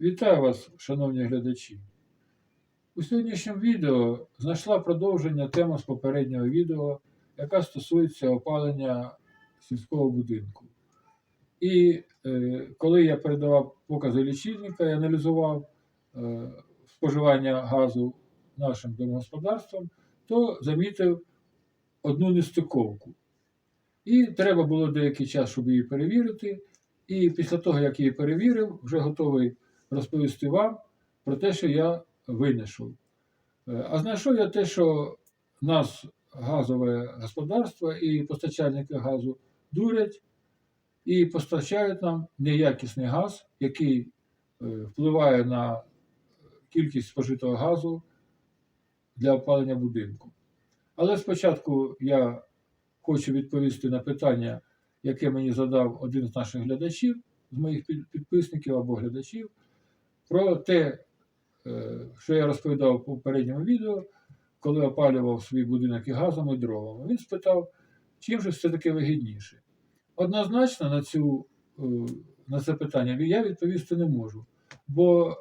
Вітаю вас, шановні глядачі. У сьогоднішньому відео знайшла продовження теми з попереднього відео, яка стосується опалення сільського будинку. І е, коли я передавав покази лічильника і аналізував е, споживання газу нашим домогосподарствам, то замітив одну нестиковку. І треба було деякий час, щоб її перевірити. І після того, як її перевірив, вже готовий розповісти вам про те, що я винайшов. Е, А знайшов я те, що нас газове господарство і постачальники газу дурять і постачають нам неякісний газ, який е, впливає на кількість спожитого газу для опалення будинку. Але спочатку я хочу відповісти на питання, яке мені задав один з наших глядачів, з моїх підписників або глядачів, про те, е, що я розповідав у попередньому відео, коли опалював свій будинок і газом, і дровами. Він спитав, чим же все таки вигідніше. Однозначно на, цю, е, на це питання я відповісти не можу. Бо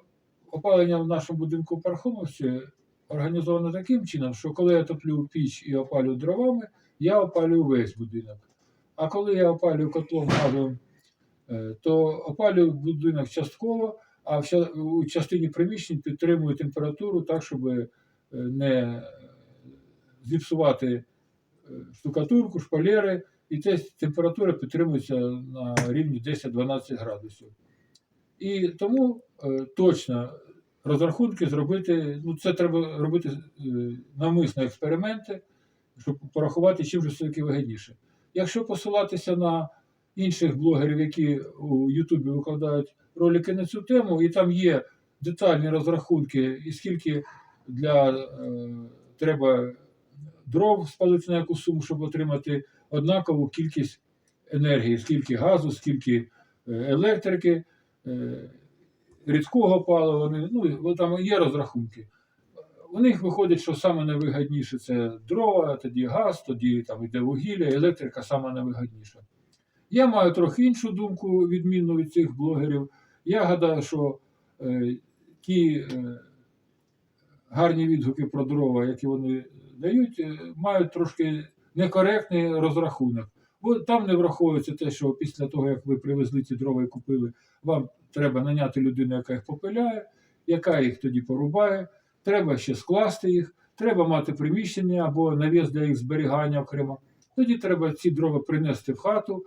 опалення в нашому будинку в Пархомовці організовано таким чином, що коли я топлю піч і опалюю дровами, я опалюю весь будинок. А коли я опалюю котлом газовим, е, то опалюю будинок частково, а у частині приміщень підтримую температуру так, щоб е, не зіпсувати е, штукатурку, шпалери, і ця температура підтримується на рівні 10-12 градусів. І тому е, точно розрахунки зробити, ну це треба робити навмисно експерименти, щоб порахувати, чим же все-таки вигідніше. Якщо посилатися на інших блогерів, які у Ютубі викладають ролики на цю тему, і там є детальні розрахунки, і скільки для е, треба дров спалити на яку суму, щоб отримати однакову кількість енергії, скільки газу, скільки е, електрики, е, рідкого палива, ну, там є розрахунки. У них виходить, що саме найвигідніше це дрова, тоді газ, тоді там йде вугілля, електрика саме найвигідніша. Я маю трохи іншу думку, відмінну від цих блогерів. Я гадаю, що е, ті е, гарні відгуки про дрова, які вони дають, е, мають трошки некоректний розрахунок. Бо там не враховується те, що після того, як ви привезли ці дрова і купили, вам треба наняти людину, яка їх попиляє, яка їх тоді порубає. Треба ще скласти їх, треба мати приміщення або навіс для їх зберігання окремо. Тоді треба ці дрова принести в хату.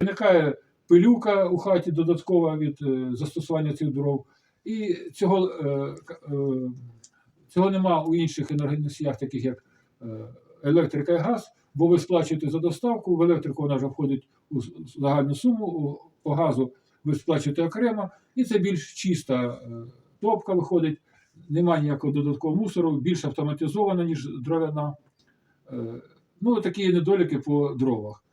Виникає пилюка у хаті додаткова від е, застосування цих дров. І цього, е, е, цього нема у інших енергоносіях, таких як електрика і газ, бо ви сплачуєте за доставку, в електрику вона вже входить у загальну суму, по газу ви сплачуєте окремо, і це більш чиста топка виходить, немає ніякого додаткового мусору, більш автоматизована, ніж дров'яна. Ну, такі недоліки по дровах.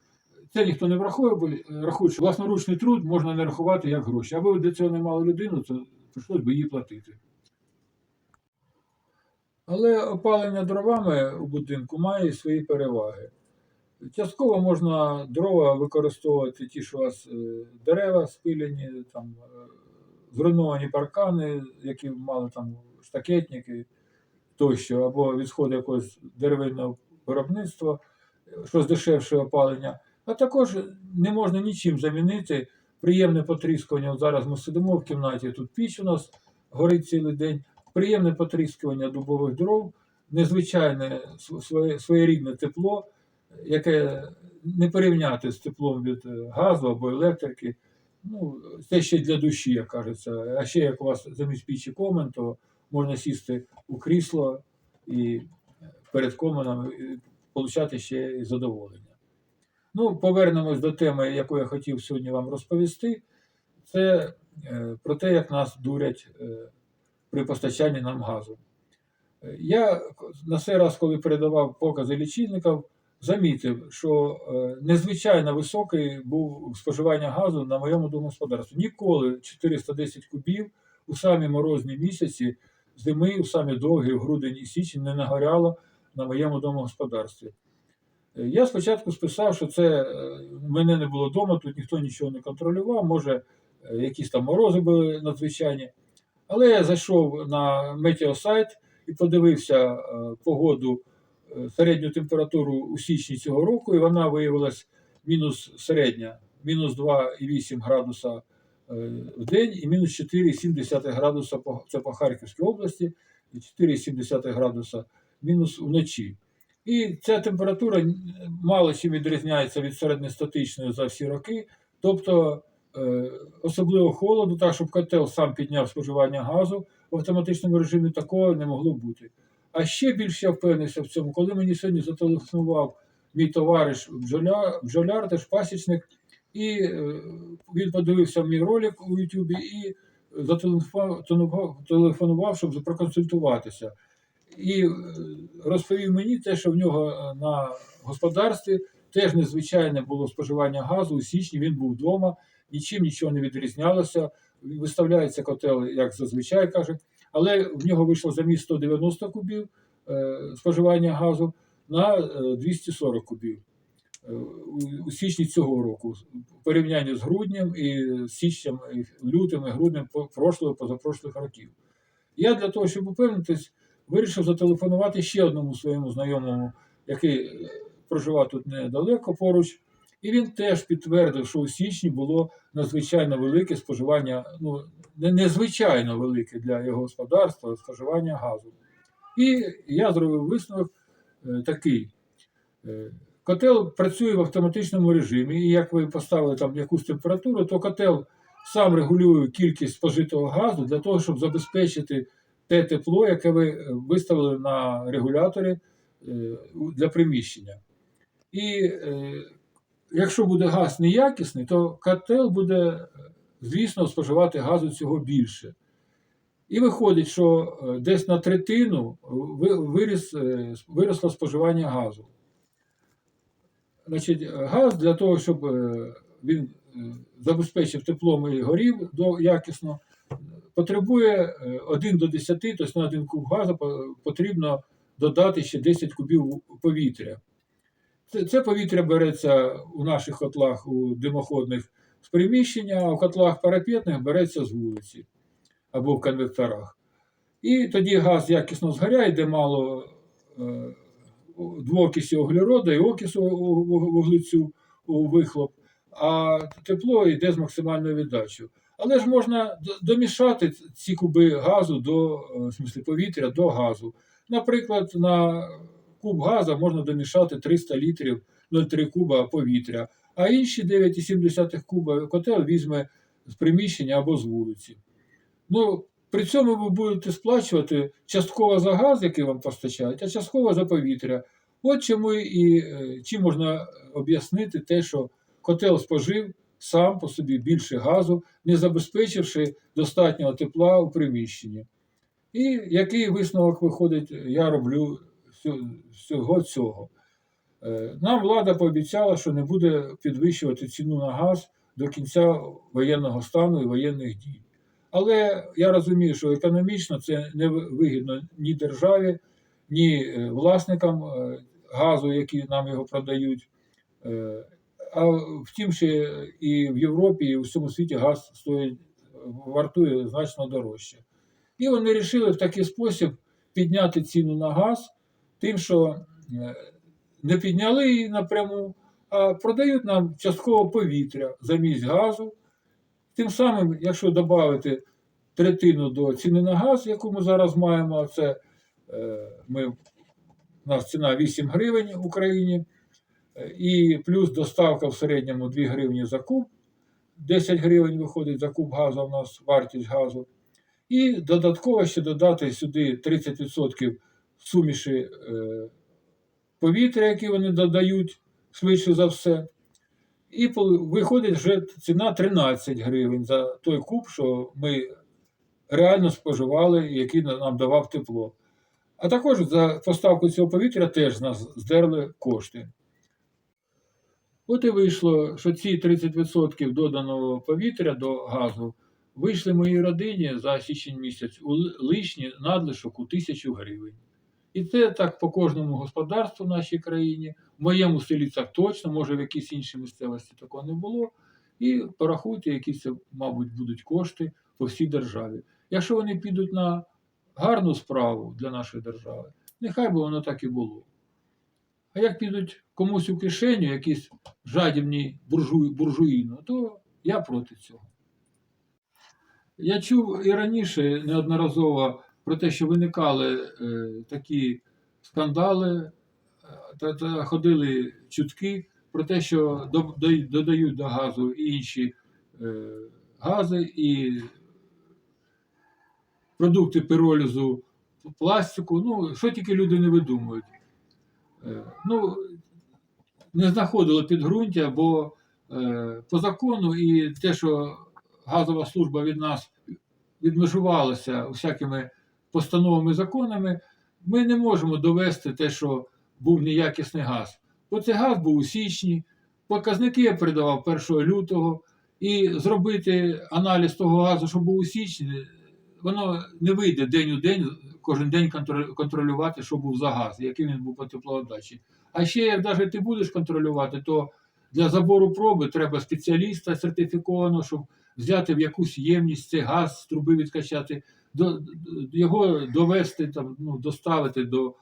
Це ніхто не врахує, бо е, що власноручний труд можна не рахувати як гроші. Аби ви для цього не мали людину, то прийшлось би її платити. Але опалення дровами у будинку має свої переваги. Частково можна дрова використовувати ті, що у вас е, дерева спилені, там, е, зруйновані паркани, які мали там штакетники тощо, або відходи якогось деревинного виробництва, що здешевшує опалення. А також не можна нічим замінити приємне потріскування. От зараз ми сидимо в кімнаті, тут піч у нас горить цілий день. Приємне потріскування дубових дров, незвичайне своє, своєрідне тепло, яке не порівняти з теплом від е, газу або електрики. Ну, це ще для душі, як кажеться. А ще як у вас замість пічі комен, то можна сісти у крісло і перед коменом і получати ще задоволення. Ну, повернемось до теми, яку я хотів сьогодні вам розповісти. Це е, про те, як нас дурять е, при постачанні нам газу. Я на цей раз, коли передавав покази лічильників, замітив, що е, незвичайно високий був споживання газу на моєму домогосподарстві. Ніколи 410 кубів у самі морозні місяці зими, у самі довгі, в грудень і січень не нагоряло на моєму домогосподарстві. Я спочатку списав, що це е, мене не було вдома, тут ніхто нічого не контролював, може, е, якісь там морози були надзвичайні. Але я зайшов на метеосайт і подивився е, погоду, середню температуру у січні цього року, і вона виявилась мінус середня, мінус 2,8 градуса в день і мінус 4,7 градуса це по Харківській області, і 4,7 градуса мінус вночі. І ця температура мало чим відрізняється від середньостатичної за всі роки. Тобто е, особливо холоду, так щоб котел сам підняв споживання газу в автоматичному режимі, такого не могло бути. А ще більше я впевнився в цьому, коли мені сьогодні зателефонував мій товариш бджоляр, бджоляр теж пасічник, і е, він подивився мій ролик у Ютубі і зателефонував, телефонував, щоб проконсультуватися. І е, розповів мені те, що в нього е, на господарстві теж незвичайне було споживання газу у січні. Він був вдома, нічим нічого не відрізнялося. Виставляється котел, як зазвичай каже, але в нього вийшло замість 190 кубів е, споживання газу на е, 240 кубів у- січні цього року, в порівнянні з груднем і січнем, і лютим і груднем прошлого, позапрошлих років. Я для того, щоб упевнитись, вирішив зателефонувати ще одному своєму знайомому, який е, проживав тут недалеко поруч. І він теж підтвердив, що у січні було надзвичайно велике споживання, ну незвичайно велике для його господарства споживання газу. І я зробив висновок е, такий. Е, Котел працює в автоматичному режимі, і як ви поставили там якусь температуру, то котел сам регулює кількість спожитого газу для того, щоб забезпечити те тепло, яке ви е, виставили на регуляторі е, для приміщення. І е, якщо буде газ неякісний, то котел буде, звісно, споживати газу цього більше. І виходить, що десь на третину виріс, виросло споживання газу. Значить, газ для того, щоб він забезпечив теплом і горів якісно, потребує е, 1 до 10, тобто на 1 куб газу потрібно додати ще 10 кубів повітря. Це, повітря береться у наших котлах у димоходних з приміщення, а у котлах парапетних береться з вулиці або в конвекторах. І тоді газ якісно згоряє, де мало е, двоокисі углерода і окису вуглецю у вихлоп, а тепло йде з максимальною віддачею. Але ж можна домішати ці куби газу до е, в смислі, повітря до газу. Наприклад, на куб газу можна домішати 300 літрів 0,3 куба повітря, а інші 9,7 куба котел візьме з приміщення або з вулиці. Ну, при цьому ви будете сплачувати частково за газ, який вам постачають, а частково за повітря. От чому і е, чим можна об'яснити те, що котел спожив сам по собі більше газу, не забезпечивши достатнього тепла у приміщенні. І який висновок виходить, я роблю всього цього. Е, Нам влада пообіцяла, що не буде підвищувати ціну на газ до кінця воєнного стану і воєнних дій. Але я розумію, що економічно це не вигідно ні державі, ні е, власникам е, газу, які нам його продають. А втім, ще і в Європі, і в всьому світі газ стоїть, вартує значно дорожче. І вони вирішили в такий спосіб підняти ціну на газ, тим, що е, не підняли її напряму, а продають нам частково повітря замість газу. Тим самим, якщо додати третину до ціни на газ, яку ми зараз маємо, це е, ми, у нас ціна 8 гривень в Україні, і плюс доставка в середньому 2 гривні за куб, 10 гривень виходить за куб газу, у нас вартість газу. І додатково ще додати сюди 30% суміші е, повітря, які вони додають швидше за все. І виходить вже ціна 13 гривень за той куб, що ми реально споживали, який нам давав тепло. А також за поставку цього повітря теж нас здерли кошти. От і вийшло, що ці 30% доданого повітря до газу вийшли моїй родині за січень місяць у ли- лишні надлишок у тисячу гривень. І це так по кожному господарству в нашій країні. В моєму селі так точно, може в якійсь іншій місцевості такого не було. І порахуйте, які це, мабуть, будуть кошти по всій державі. Якщо вони підуть на гарну справу для нашої держави, нехай би воно так і було. А як підуть комусь у кишеню, якісь жадібні буржуї, буржуїну, то я проти цього. Я чув і раніше неодноразово про те, що виникали е, такі скандали, е, та, та ходили чутки про те, що до- до- додають до газу і інші е, гази, і продукти пиролізу пластику. Ну, що тільки люди не видумують. Е, ну, не знаходило підґрунтя, бо е, по закону і те, що газова служба від нас відмежувалася всякими постановами законами, ми не можемо довести те, що був неякісний газ. Бо цей газ був у січні, показники я передавав 1 лютого, і зробити аналіз того газу, що був у січні, воно не вийде день у день, кожен день контролювати, що був за газ, який він був по теплоотдачі. А ще, як навіть ти будеш контролювати, то для забору проби треба спеціаліста сертифікованого, щоб взяти в якусь ємність цей газ з труби відкачати, до, його довести, там, ну, доставити до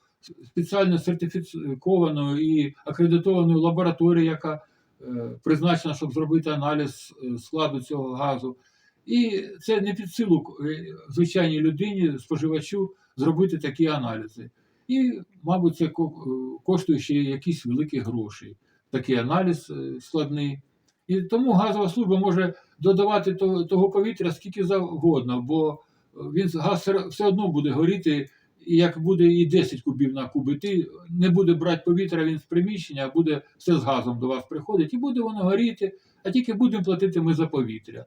спеціально сертифікованої і акредитованої лабораторії, яка е, призначена, щоб зробити аналіз е, складу цього газу. І це не під силу е, звичайній людині, споживачу, зробити такі аналізи. І, мабуть, це е, коштує ще якісь великі гроші, такий аналіз е, складний. І тому газова служба може додавати того, повітря скільки завгодно, бо е, він газ все- одно буде горіти, і як буде і 10 кубів на куб іти, не буде брати повітря він з приміщення, а буде все з газом до вас приходить, і буде воно горіти, а тільки будемо платити ми за повітря.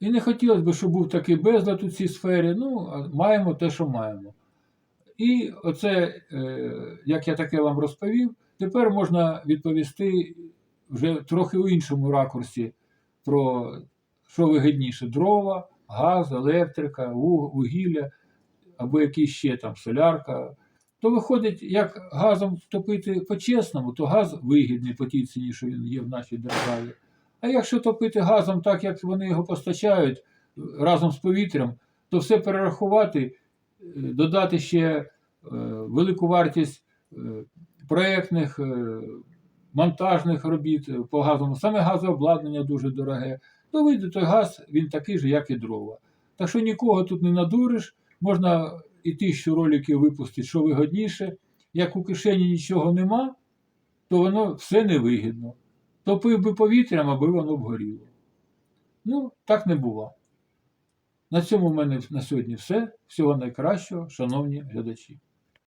І не хотілося б, щоб був такий безлад у цій сфері. Ну, маємо те, що маємо. І оце, е, як я таке вам розповів, тепер можна відповісти вже трохи у іншому ракурсі про що вигідніше: дрова, газ, електрика, вугілля або якісь ще там солярка. То виходить, як газом топити по-чесному, то газ вигідний по тій ціні, що він є в нашій державі. А якщо топити газом так, як вони його постачають разом з повітрям, то все перерахувати, е, додати ще е, велику вартість е, проєктних, монтажних робіт по газовому, саме газообладнання дуже дороге, то вийде той газ, він такий же, як і дрова. Так що нікого тут не надуриш, можна і тисячу роликів випустити, що вигодніше. Як у кишені нічого нема, то воно все невигідно. Топив би повітрям, аби воно б горіло. Ну, так не бува. На цьому в мене на сьогодні все. Всього найкращого, шановні глядачі.